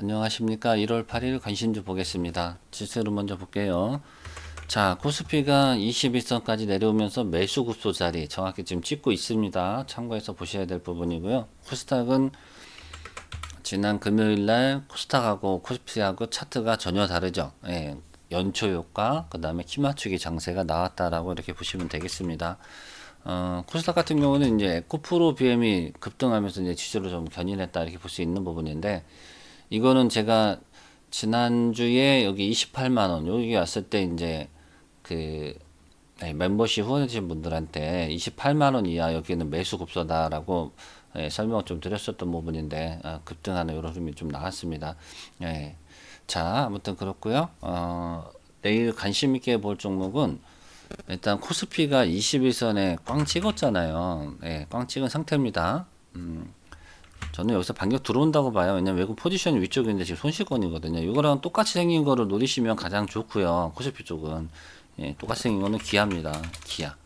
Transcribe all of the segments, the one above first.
안녕하십니까. 1월 8일 관심주 보겠습니다. 지수를 먼저 볼게요. 자, 코스피가 21선까지 내려오면서 매수 급소 자리 정확히 지금 찍고 있습니다. 참고해서 보셔야 될 부분이고요. 코스닥은 지난 금요일 날 코스닥하고 코스피하고 차트가 전혀 다르죠. 예, 연초 효과, 그 다음에 키 맞추기 장세가 나왔다라고 이렇게 보시면 되겠습니다. 어, 코스닥 같은 경우는 이제 에코프로 BM이 급등하면서 이제 지수를 좀 견인했다 이렇게 볼 수 있는 부분인데 이거는 제가 지난주에 여기 28만 원 여기 왔을 때 이제 그 네, 멤버십 후원해주신 분들한테 28만 원 이하 여기는 매수 급소다라고 예, 설명을 좀 드렸었던 부분인데 아, 급등하는 이런 흐름이 좀 나왔습니다. 예. 자 아무튼 그렇고요. 어, 내일 관심 있게 볼 종목은 일단 코스피가 21선에 꽝 찍었잖아요. 예, 꽝 찍은 상태입니다. 음, 저는 여기서 반격 들어온다고 봐요. 왜냐면 외국 포지션이 위쪽인데 지금 손실권이거든요. 이거랑 똑같이 생긴 거를 노리시면 가장 좋고요. 코스피 쪽은 예, 똑같이 생긴 거는 기아입니다. 기아.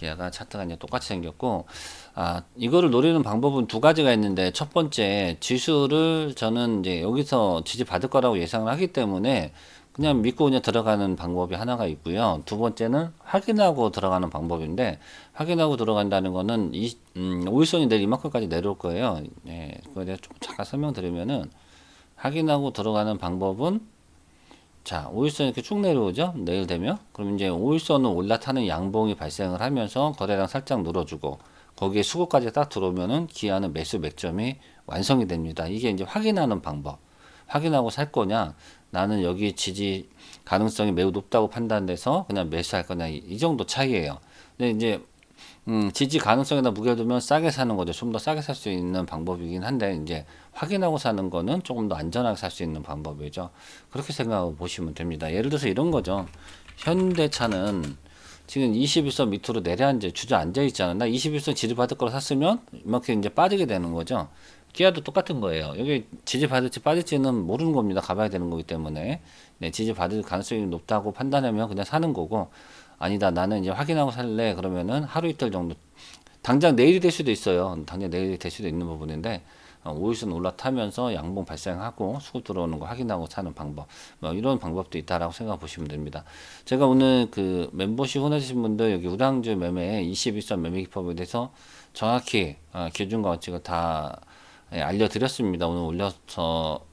기아가 차트가 이제 똑같이 생겼고 아 이거를 노리는 방법은 두 가지가 있는데 첫 번째 지수를 저는 이제 여기서 지지 받을 거라고 예상을 하기 때문에 그냥 믿고 그냥 들어가는 방법이 하나가 있고요. 두 번째는 확인하고 들어가는 방법인데 확인하고 들어간다는 거는 이 음, 오일선이 내일 이만큼까지 내려올 거예요. 예, 그거 내가 좀 잠깐 설명드리면은 확인하고 들어가는 방법은 자, 오일선 이렇게 쭉 내려오죠? 내일 되면? 그럼 이제 오일선은 올라타는 양봉이 발생을 하면서 거래량 살짝 늘어주고 거기에 수급까지 딱 들어오면은 기아는 매수 맥점이 완성이 됩니다. 이게 이제 확인하는 방법. 확인하고 살 거냐? 나는 여기 지지 가능성이 매우 높다고 판단돼서 그냥 매수할 거냐? 이, 이 정도 차이예요. 근데 이제 음, 지지 가능성에다 무게를 두면 싸게 사는 거죠. 좀 더 싸게 살 수 있는 방법이긴 한데, 이제 확인하고 사는 거는 조금 더 안전하게 살 수 있는 방법이죠. 그렇게 생각하고 보시면 됩니다. 예를 들어서 이런 거죠. 현대차는 지금 21선 밑으로 내려앉아, 주저앉아 있잖아. 나 21선 지지받을 걸 샀으면 이만큼 이제 빠지게 되는 거죠. 기아도 똑같은 거예요. 여기 지지 받을지 빠질지는 모르는 겁니다. 가봐야 되는 거기 때문에. 네, 지지 받을 가능성이 높다고 판단하면 그냥 사는 거고, 아니다. 나는 이제 확인하고 살래. 그러면은 하루 이틀 정도. 당장 내일이 될 수도 있어요. 당장 내일이 될 수도 있는 부분인데 어, 오일선 올라타면서 양봉 발생하고 수급 들어오는 거 확인하고 사는 방법. 뭐 이런 방법도 있다라고 생각해 보시면 됩니다. 제가 오늘 그 멤버십 후원해주신 분들 여기 우량주 매매 21선 매매 기법에 대해서 정확히 어, 기준과 원칙을 다 예, 알려드렸습니다 오늘 올려서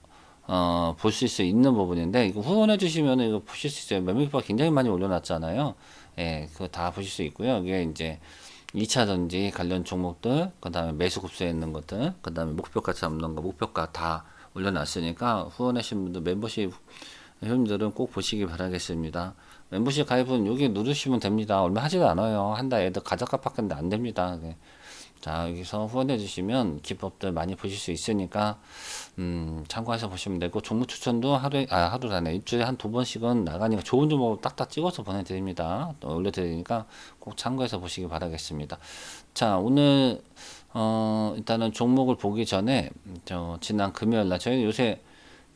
어, 보실 수 있는 부분인데, 이거 후원해 주시면 이거 보실 수 있어요. 매매기법 굉장히 많이 올려놨잖아요. 예, 그거 다 보실 수 있고요. 이게 이제 2차 전지 관련 종목들, 그 다음에 매수 급수에 있는 것들, 그 다음에 목표가 잡는 거, 목표가 다 올려놨으니까 후원하신 분들, 멤버십 회원들은 꼭 보시기 바라겠습니다. 멤버십 가입은 여기 누르시면 됩니다. 얼마 하지도 않아요. 한달 애들 가져가 밖에 안 됩니다. 네. 자 여기서 후원해 주시면 기법들 많이 보실 수 있으니까 음, 참고해서 보시면 되고 종목 추천도 하루에 아 하루라네 일주일에 한 두 번씩은 나가니까 좋은 종목 딱딱 찍어서 보내드립니다 또 올려드리니까 꼭 참고해서 보시기 바라겠습니다 자 오늘 어 일단은 종목을 보기 전에 저 지난 금요일 날 저희 요새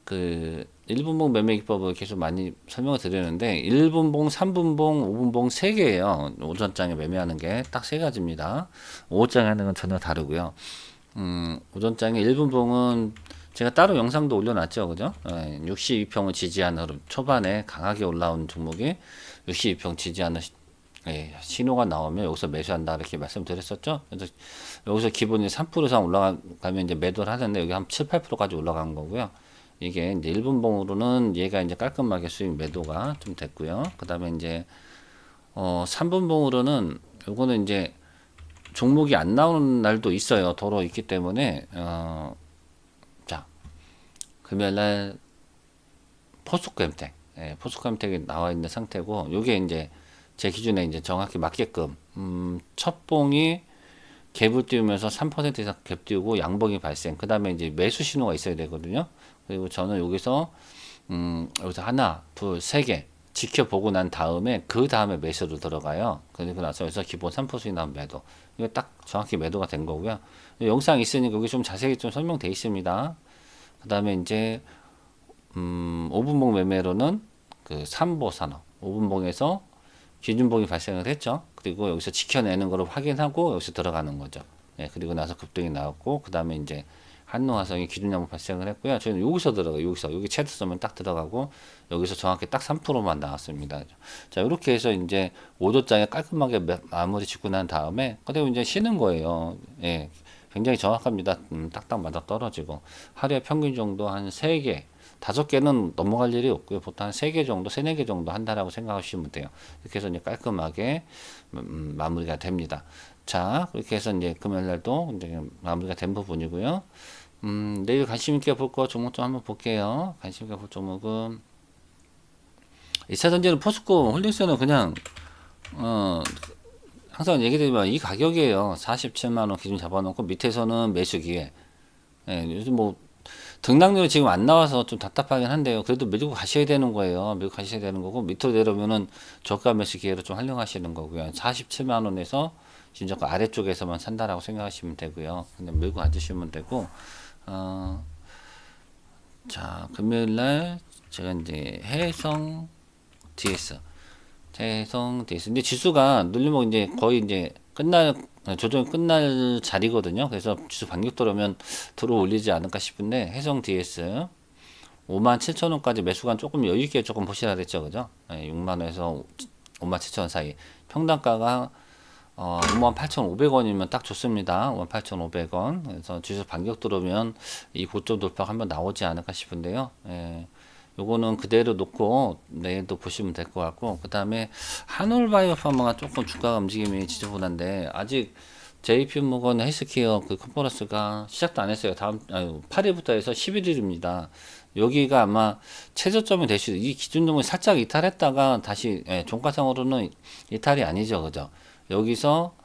그 1분봉 매매 기법을 계속 많이 설명을 드리는데 1분봉, 3분봉, 5분봉 3개예요. 오전장에 매매하는 게 딱 세 가지입니다. 오후장에 하는 건 전혀 다르고요. 음, 오전장에 1분봉은 제가 따로 영상도 올려놨죠. 그죠? 예, 62평을 지지하는 흐름. 초반에 강하게 올라온 종목이 62평 지지하는 시- 예, 신호가 나오면 여기서 매수한다 이렇게 말씀드렸었죠. 그래서 여기서 기본이 3% 이상 올라가면 이제 매도를 하는데 여기 한 7, 8%까지 올라간 거고요. 이게 이제 1분봉으로는 얘가 이제 깔끔하게 수익 매도가 좀 됐고요. 그 다음에 이제 어 3분봉으로는 요거는 이제 종목이 안 나오는 날도 있어요. 도로 있기 때문에 어 자, 금요일 날 포스코엠텍 예, 포스코엠텍이 나와 있는 상태고 요게 이제 제 기준에 이제 정확히 맞게끔 음, 첫 봉이 갭을 띄우면서 3% 이상 갭 띄우고 양봉이 발생. 그 다음에 이제 매수 신호가 있어야 되거든요. 그리고 저는 여기서 음, 여기서 하나, 둘, 세 개 지켜보고 난 다음에 그 다음에 매수로 들어가요. 그리고 나서 여기서 기본 3%이 나온 매도. 이거 딱 정확히 매도가 된 거고요. 영상 있으니까 여기 좀 자세히 좀 설명돼 있습니다. 그 다음에 이제 음, 5분봉 매매로는 그 삼보 산업 5분봉에서 기준봉이 발생을 했죠. 그리고 여기서 지켜내는 거를 확인하고 여기서 들어가는 거죠. 예, 그리고 나서 급등이 나왔고 그 다음에 이제 한노화성이 기준량만 발생을 했고요. 저희는 여기서 들어가요. 여기서 여기 채도 쓰면 딱 들어가고 여기서 정확히 딱 3%만 나왔습니다. 자 이렇게 해서 이제 5도장에 깔끔하게 마- 마무리 짓고 난 다음에 그대로 이제 쉬는 거예요. 예, 굉장히 정확합니다. 음, 딱딱 맞아 떨어지고 하루에 평균 정도 한 3개 다섯 개는 넘어갈 일이 없고요. 보통 한 세 개 정도, 세네 개 정도 한다라고 생각하시면 돼요. 이렇게 해서 이제 깔끔하게 음, 마무리가 됩니다. 자, 그렇게 해서 이제 금요일 날도 이제 마무리가 된 부분이고요. 음, 내일 관심 있게 볼 거 종목 좀 한번 볼게요. 관심 있게 볼 종목은 2차 전지는 포스코 홀딩스는 그냥 어 항상 얘기드리면 이 가격이에요. 47만 원 기준 잡아놓고 밑에서는 매수 기회. 예, 요즘 뭐 등락률이 지금 안 나와서 좀 답답하긴 한데요. 그래도 밀고 가셔야 되는 거예요. 밀고 가셔야 되는 거고 밑으로 내려오면은 저가 매수 기회로 좀 활용하시는 거고요. 47만 원에서 진저가 아래쪽에서만 산다라고 생각하시면 되고요. 근데 밀고 가주시면 되고 어, 자 금요일 날 제가 이제 해성 DS DS 근데 지수가 눌리면 이제 거의 이제 끝날 조정이 끝날 자리거든요. 그래서 지수 반격 들어오면 들어 올리지 않을까 싶은데 해성 DS 5만 7천 원까지 매수관 조금 여유 있게 조금 보시라 그랬죠, 그죠? 네, 6만 원에서 5만 7천 원 사이 평단가가 어, 5만 8,500원이면 딱 좋습니다. 5만 8,500원. 그래서 지수 반격 들어오면 이 고점 돌파가 한번 나오지 않을까 싶은데요. 예. 요거는 그대로 놓고 내일도 보시면 될 것 같고 그 다음에 한올바이오파마가 조금 주가 움직임이 지저분한데 아직 JP 모건 헬스케어 그 컨퍼런스가 시작도 안 했어요. 다음 아유, 8일부터 해서 11일입니다. 여기가 아마 최저점이 될 수, 이 기준점을 살짝 이탈했다가 다시 예, 종가상으로는 이탈이 아니죠, 그죠? 여기서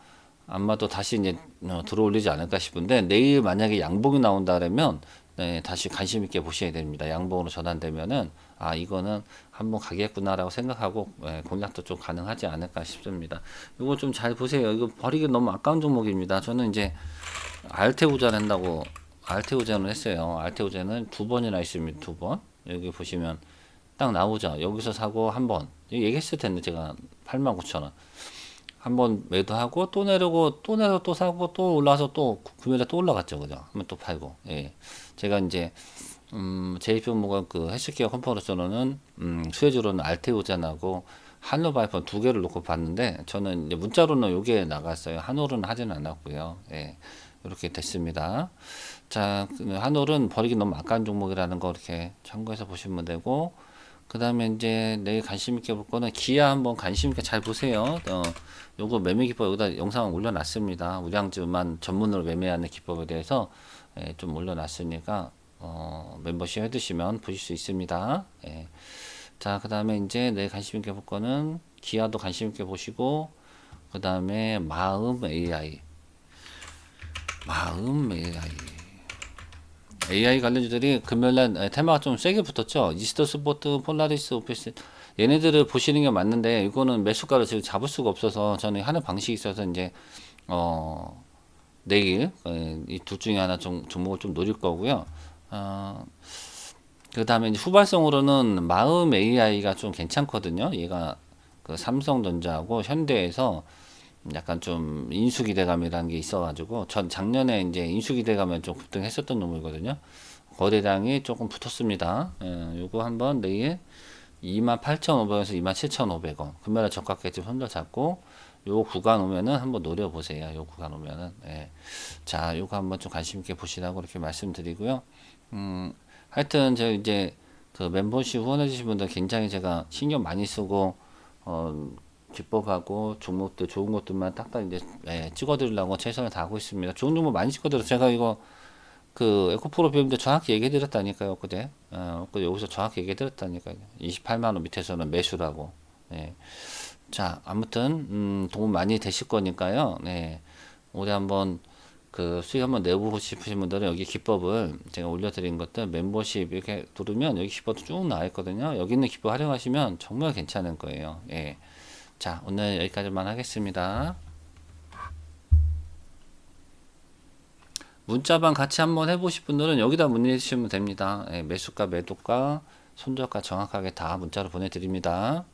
아마도 다시 이제 어, 들어올리지 않을까 싶은데 내일 만약에 양봉이 나온다 그러면 네, 다시 관심 있게 보셔야 됩니다. 양봉으로 전환되면은 아 이거는 한번 가겠구나라고 생각하고 예, 공략도 좀 가능하지 않을까 싶습니다. 이거 좀 잘 보세요. 이거 버리기 너무 아까운 종목입니다. 저는 이제 알테우전 한다고 알테우전을 했어요. 알테우전은 두 번이나 있습니다. 두 번. 여기 보시면 딱 나오죠. 여기서 사고 한 번. 얘기했을 텐데 제가 89,000원. 한번 매도하고 또 내려고 또 내려 또 사고 또 올라서 또 금요일에 또 올라갔죠 그죠? 한번 또 팔고. 예. 제가 이제 음 제이표모가 그 헬스케어 컨퍼런스로는 음 수혜주로는 알테오젠하고 한로바이폰 두 개를 놓고 봤는데 저는 이제 문자로는 요게 나갔어요. 한올은 하지는 않았고요. 예. 이렇게 됐습니다. 자그 한올은 버리기 너무 아까운 종목이라는 거 이렇게 참고해서 보시면 되고 그 다음에 이제 내일 관심 있게 볼 거는 기아 한번 관심 있게 잘 보세요. 어, 요거 매매 기법 여기다 영상 올려놨습니다. 우량주만 전문으로 매매하는 기법에 대해서 예, 좀 올려놨으니까 어, 멤버십 해두시면 보실 수 있습니다. 예. 자, 그 다음에 이제 내일 관심 있게 볼 거는 기아도 관심 있게 보시고 그 다음에 마음 AI 마음 AI AI 관련 주들이 금요일날 테마가 좀 세게 붙었죠. 이스터 스포트, 폴라리스, 오피스 얘네들을 보시는 게 맞는데 이거는 매수가를 지금 잡을 수가 없어서 저는 하는 방식이 있어서 이제 어 내일 이 둘 중에 하나 좀 종목을 좀 노릴 거고요. 어, 그 다음에 후발성으로는 마음 AI가 좀 괜찮거든요. 얘가 그 삼성전자하고 현대에서 약간 좀 인수기대감이라는 게 있어가지고 전 작년에 이제 인수기대감에 좀 급등했었던 놈이거든요. 거래량이 조금 붙었습니다. 예, 요거 한번 내일 28,500원에서 27,500원 금요일에 저가까지 좀 손절 잡고 요 구간 오면은 한번 노려보세요. 요 구간 오면은 예. 자 요거 한번 좀 관심 있게 보시라고 이렇게 말씀드리고요. 음 하여튼 저 이제 그 멤버십 후원해 주신 분들 굉장히 제가 신경 많이 쓰고 어 기법하고 종목들 좋은 것들만 딱딱 이제 예, 찍어드리려고 최선을 다하고 있습니다. 좋은 종목 많이 찍어드려. 제가 이거 그 에코프로 배우는데 정확히 얘기해드렸다니까요, 그때. 어, 그 여기서 정확히 얘기해드렸다니까요. 28만 원 밑에서는 매수라고. 예. 자, 아무튼 음, 도움 많이 되실 거니까요. 네. 올해 한번 그 수익 한번 내보고 싶으신 분들은 여기 기법을 제가 올려드린 것들 멤버십 이렇게 누르면 여기 기법도 쭉 나와 있거든요. 여기 있는 기법 활용하시면 정말 괜찮을 거예요. 예. 자, 오늘 여기까지만 하겠습니다. 문자방 같이 한번 해보실 분들은 여기다 문의 주시면 됩니다. 예, 매수가, 매도가, 손절가 정확하게 다 문자로 보내드립니다.